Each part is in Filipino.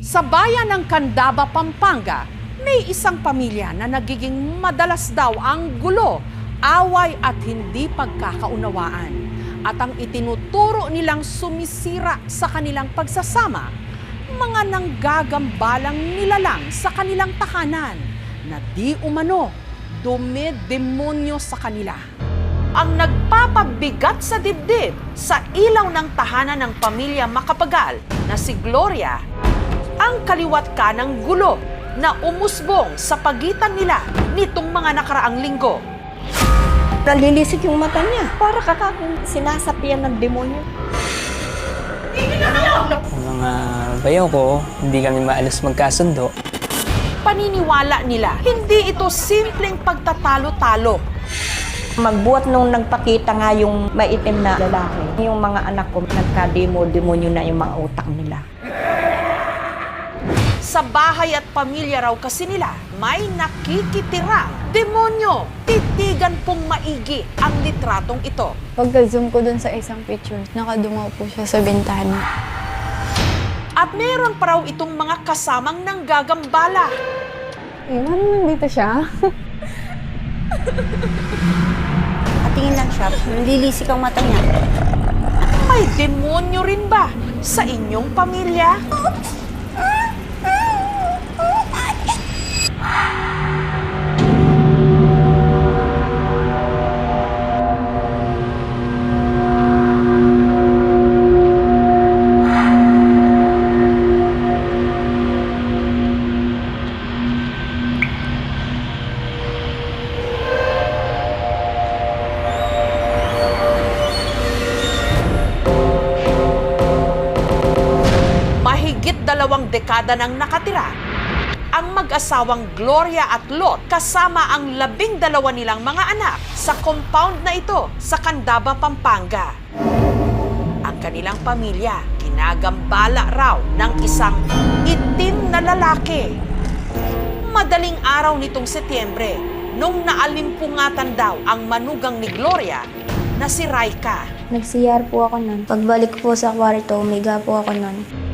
Sa bayan ng Candaba, Pampanga, may isang pamilya na nagiging madalas daw ang gulo, away at hindi pagkakaunawaan. At ang itinuturo nilang sumisira sa kanilang pagsasama, mga nanggagambalang nilalang sa kanilang tahanan na di umano dumidemonyo sa kanila ang nagpapabigat sa dibdib sa ilaw ng tahanan ng pamilya Makapagal na si Gloria, ang kaliwat ka ng gulo na umusbong sa pagitan nila nitong mga nakaraang linggo. Nalilisik yung mata niya. Para kakakong sinasapian ng demonyo. Ang mga bayaw ko, hindi kami maalas magkasundo. Paniniwala nila, hindi ito simpleng pagtatalo-talo. Magbuhat nung nagpakita nga yung maitim na lalaki. Yung mga anak ko, nagka-demo-demonyo na yung mga utak nila. Sa bahay at pamilya raw kasi nila, may nakikitirang demonyo. Titigan pong maigi ang litratong ito. Pagka-zoom ko dun sa isang picture, nakadungaw po siya sa bintana. At meron pa raw itong mga kasamang nanggagambala. Eh, ano nandito siya? Patingin lang siya, nalilisik ang mata niya. May demonyo rin ba sa inyong pamilya? Dalawang dekada nang nakatira ang mag-asawang Gloria at Lot kasama ang labing dalawa nilang mga anak sa compound na ito sa Candaba, Pampanga. Ang kanilang pamilya ginagambala raw ng isang itim na lalaki. Madaling araw nitong Setyembre, nung naalimpungatan daw ang manugang ni Gloria na si Raika. Nagsiyar po ako nun. Pagbalik po sa kwarto, umiga po ako nun.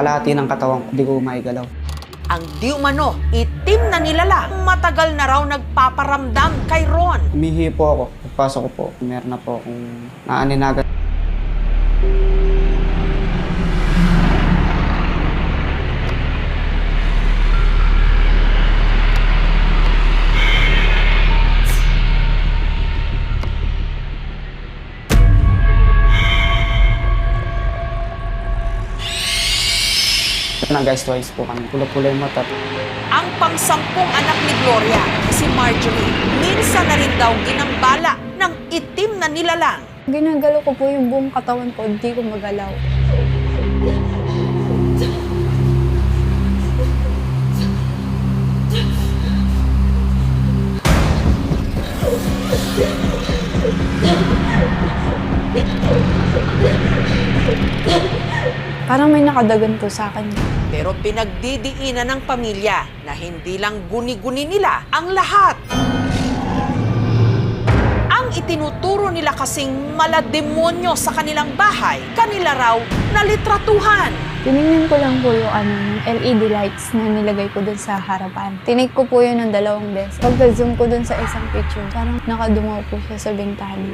Kalahati ng katawan ko, hindi ko maigalaw. Ang di umano, itim na nilala, matagal na raw nagpaparamdam kay Ron. Umihi po ako. Pagpasok ko po, meron na po akong naaninagan. Guys, twice po kami. Pula-pula yung mata. Ang pangsampung anak ni Gloria, si Marjorie, minsan na rin daw ginambala ng itim na nilalang. Ginagalaw ko po yung buong katawan ko, hindi ko magalaw. Parang may nakadagan po sa akin. Pero pinagdidiinan ng pamilya na hindi lang guni-guni nila ang lahat. Ang itinuturo nila kasing malademonyo sa kanilang bahay, kanila raw nalitratuhan. Tinignan ko lang po yung ano, yung LED lights na nilagay ko dun sa harapan. Tinig ko po yun ng dalawang beses. Pagka-zoom ko dun sa isang picture, parang nakadungaw po siya sa bintana.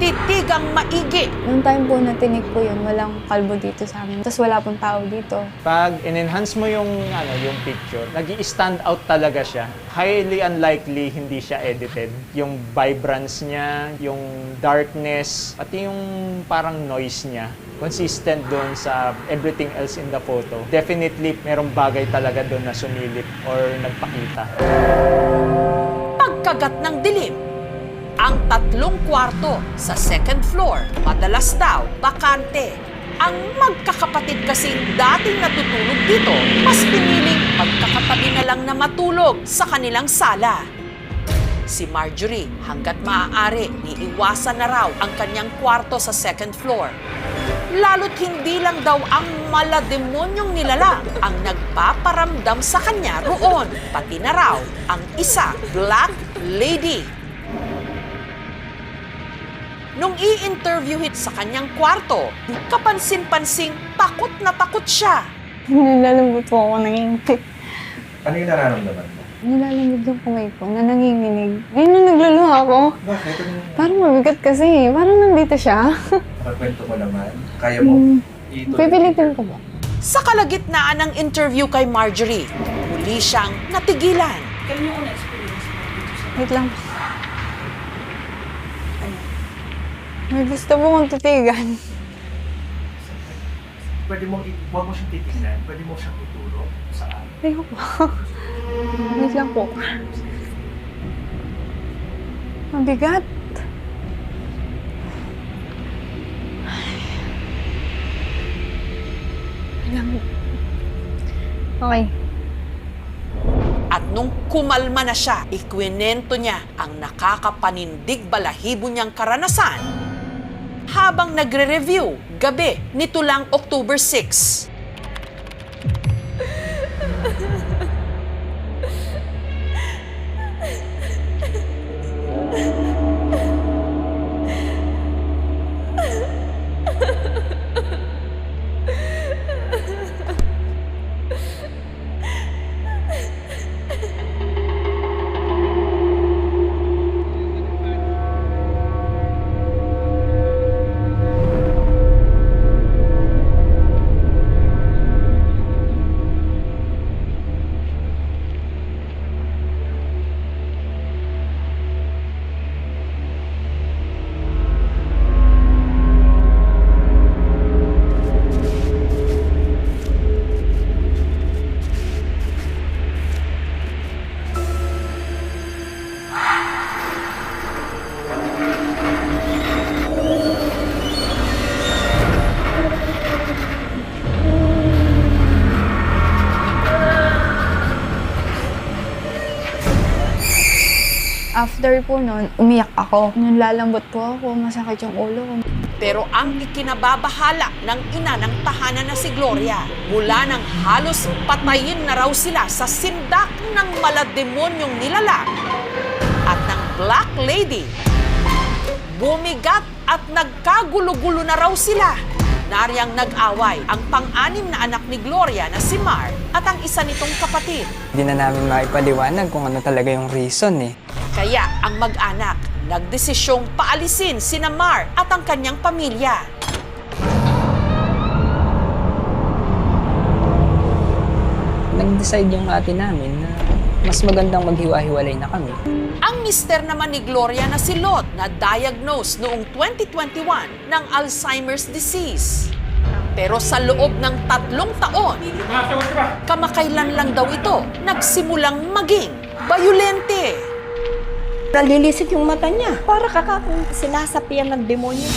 Titigang maigi Noong time po na tinig ko yun, walang kalbo dito sa amin. Tapos wala pong tao dito. Pag in-enhance mo yung ano yung picture, nag stand out talaga siya. Highly unlikely hindi siya edited. Yung vibrance niya, yung darkness, pati yung parang noise niya, consistent doon sa everything else in the photo. Definitely merong bagay talaga doon na sumilip or nagpakita. pagkagat ng dilim. Ang tatlong kwarto sa second floor, madalas daw bakante. Ang magkakapatid kasing dating natutulog dito, mas piniling magkakatabi na lang na matulog sa kanilang sala. Si Marjorie, hanggat maaari, niiwasan na raw ang kanyang kwarto sa second floor. Lalo't hindi lang daw ang malademonyong nilalang ang nagpaparamdam sa kanya roon, pati na raw ang isa, Black Lady. Nung i-interview hit sa kanyang kwarto, kapansin-pansing takot na takot siya. Nilalambot po ako nanginginig. Ano yung nararamdaman mo? Nilalambot yung kamay ko na nanginginig. Ngayon na nagluluha ako. Bakit? Anong Parang mabigat kasi. Parang nandito siya. nakakwento mo naman? Kaya mo Hmm. ituloy? Pipilitin ko ba? Sa kalagitnaan ng interview kay Marjorie, muli siyang natigilan. Wait lang. May gusto po kong titigan. Pwede mo, i- huwag mo siyang titignan. Pwede mo siyang ituro saan. Ayoko po. Wait lang po. Mabigat. Wait lang. Okay. At nung kumalma na siya, ikwinento niya ang nakakapanindig balahibo niyang karanasan habang nagre-review gabi nito lang October 6. After po noon, umiyak ako. Nung lalambot po ako, masakit yung ulo ko. Pero ang ikinababahala ng ina ng tahanan na si Gloria, mula nang halos patayin na raw sila sa sindak ng malademonyong nilalang at ng Black Lady, bumigat at nagkagulo-gulo na raw sila. Nariyang nag-away ang pang-anim na anak ni Gloria na si Mar at ang isa nitong kapatid. Hindi na namin maipaliwanag kung ano talaga yung reason eh. Kaya ang mag-anak nagdesisyong paalisin sina Mar at ang kanyang pamilya. Nag-decide yung ate namin na mas magandang maghiwa-hiwalay na kami. Ang mister naman ni Gloria na si Lot na diagnose noong 2021 ng Alzheimer's disease. Pero sa loob ng tatlong taon, kamakailan lang daw ito nagsimulang maging bayulente. Nalilisik yung mata niya. Para kakakong sinasapian ng demonyo.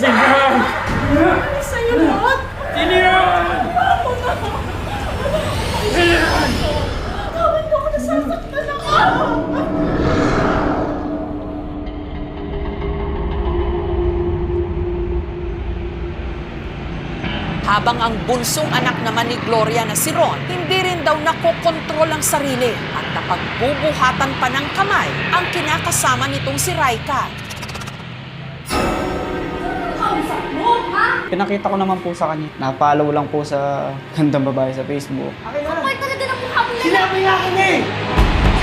Habang ang bunsong anak naman ni Gloria na si Ron, hindi rin daw nakokontrol ang sarili at napagbubuhatan pa ng kamay ang kinakasama nitong si Raika. Pinakita ko naman po sa kanya. Na-follow lang po sa gandang babae sa Facebook. Sinabi nga akin eh!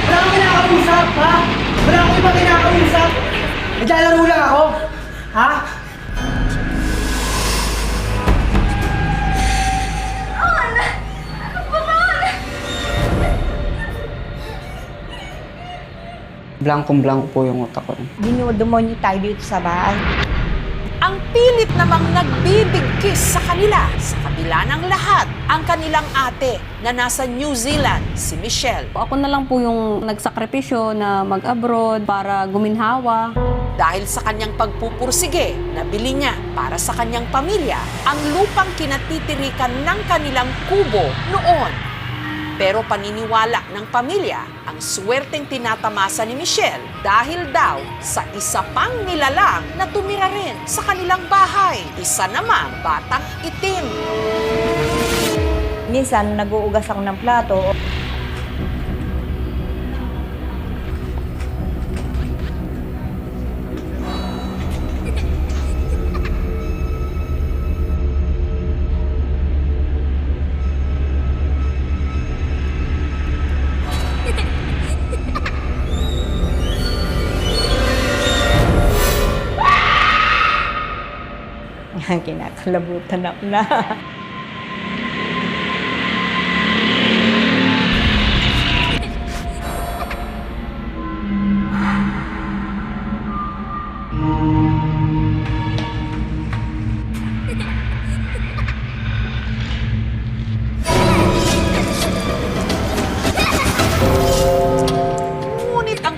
Wala akong kinakausap, ha? Wala akong ibang kinakausap! Naglalaro lang ako, ha? Blankong-blanko po yung utak ko. Dinodemonyo tayo dito sa bahay. Ang pilit namang nagbibigkis sa kanila sa kabila ng lahat ang kanilang ate na nasa New Zealand, si Michelle. Ako na lang po yung nagsakripisyo na mag-abroad para guminhawa. Dahil sa kanyang pagpupursige, nabili niya para sa kanyang pamilya ang lupang kinatitirikan ng kanilang kubo noon. Pero paniniwala ng pamilya ang swerteng tinatamasa ni Michelle dahil daw sa isa pang nilalang na tumira rin sa kanilang bahay. Isa namang batang itim. Minsan, nag-uugas ako ng plato. Kinakalabutan ako na.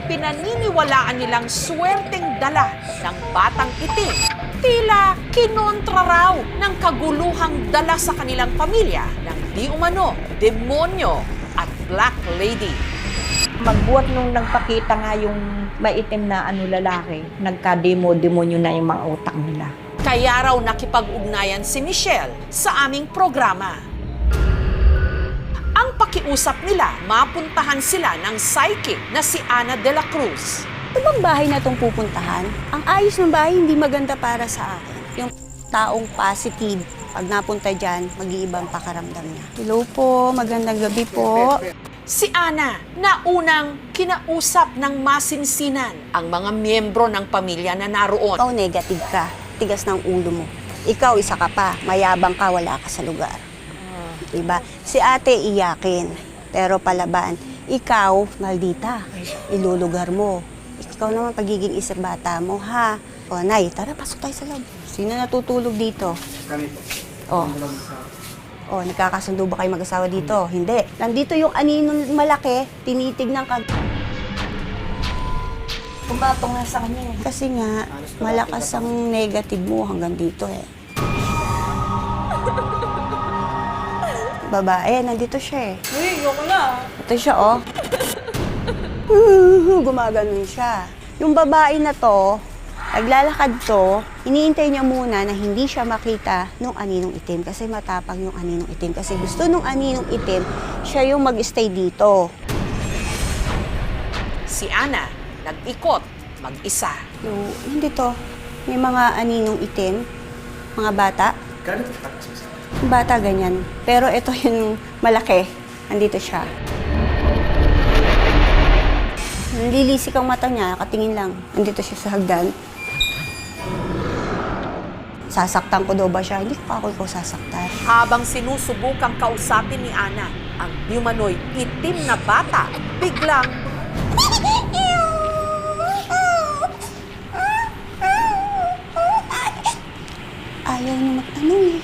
Pinaniniwalaan nilang swerteng dala ng batang itim, tila kinontra raw ng kaguluhang dala sa kanilang pamilya ng di umano, demonyo at black lady. Magbuhat nung nagpakita nga yung maitim na ano lalaki, nagka-demo-demonyo na yung mga utak nila. Kaya raw nakipag-ugnayan si Michelle sa aming programa. Ang pakiusap nila, mapuntahan sila ng psychic na si Ana de la Cruz. Ito bang bahay na itong pupuntahan? Ang ayos ng bahay hindi maganda para sa akin. Yung taong positive, pag napunta dyan, mag-iibang pakaramdam niya. Hello po, magandang gabi po. Si Ana na unang kinausap ng masinsinan ang mga miyembro ng pamilya na naroon. Ikaw negative ka, tigas ng ulo mo. Ikaw isa ka pa, mayabang ka, wala ka sa lugar. Diba? Si ate iyakin, pero palaban. Ikaw, maldita, ilulugar mo. Ikaw naman pagiging isang bata mo, ha? O, Nay, tara, pasok tayo sa loob. Sino natutulog dito? Kami po. O, o nagkakasundo ba kayo mag-asawa dito? Hindi. Nandito yung aninong malaki, tinitignan ka. Pumatong na sa kanya. Kasi nga, malakas ang negative mo hanggang dito eh. Babae, nandito siya eh. Uy, yoko na. Ito siya oh. Gumaganon siya. Yung babae na to, naglalakad to, iniintay niya muna na hindi siya makita nung aninong itim kasi matapang yung aninong itim. Kasi gusto nung aninong itim, siya yung mag-stay dito. Si Ana nag-ikot mag-isa. Yung, nandito, may mga aninong itim, mga bata. Yung bata ganyan. Pero ito yung malaki. Andito siya. Nalilisik ang mata niya, katingin lang. Andito siya sa hagdan. Sasaktan ko daw ba siya? Hindi ko ako ko sasaktan. Habang sinusubukang kausapin ni Ana ang humanoid itim na bata, biglang Ayaw niya magtanong eh.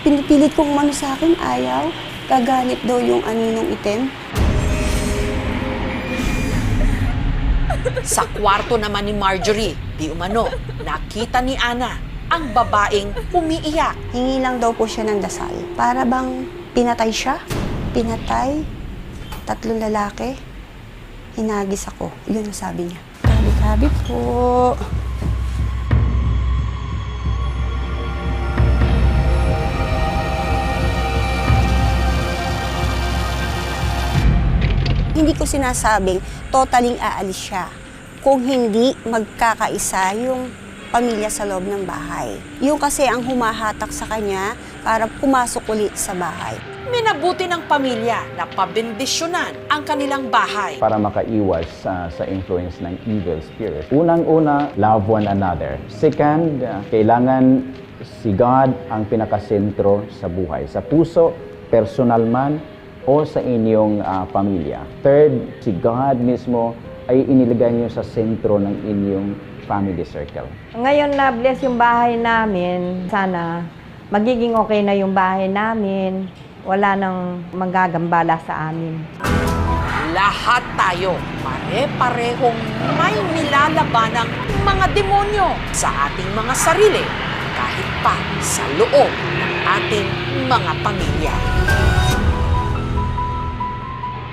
Pinipilit kong umano sa akin, ayaw. Gaganit daw yung aninong itim. Sa kwarto naman ni Marjorie, di umano, nakita ni Ana ang babaeng umiiyak. Hingi lang daw po siya ng dasal. Para bang pinatay siya? Pinatay? Tatlong lalaki? Hinagis ako. Yun ang sabi niya. Kabi-kabi po. Hindi ko sinasabing totaling aalis siya. Kung hindi magkakaisa yung pamilya sa loob ng bahay. Yung kasi ang humahatak sa kanya para pumasok ulit sa bahay. Minabuti ng pamilya na pabendisyonan ang kanilang bahay. para makaiwas sa, sa influence ng evil spirit. Unang-una, love one another. Second, uh, kailangan si God ang pinakasentro sa buhay. Sa puso, personal man, o sa inyong ah, pamilya. Third, si God mismo ay inilagay niyo sa sentro ng inyong family circle. Ngayon na bless yung bahay namin, sana magiging okay na yung bahay namin. Wala nang magagambala sa amin. Lahat tayo pare-parehong may nilalabanang mga demonyo sa ating mga sarili kahit pa sa loob ng ating mga pamilya.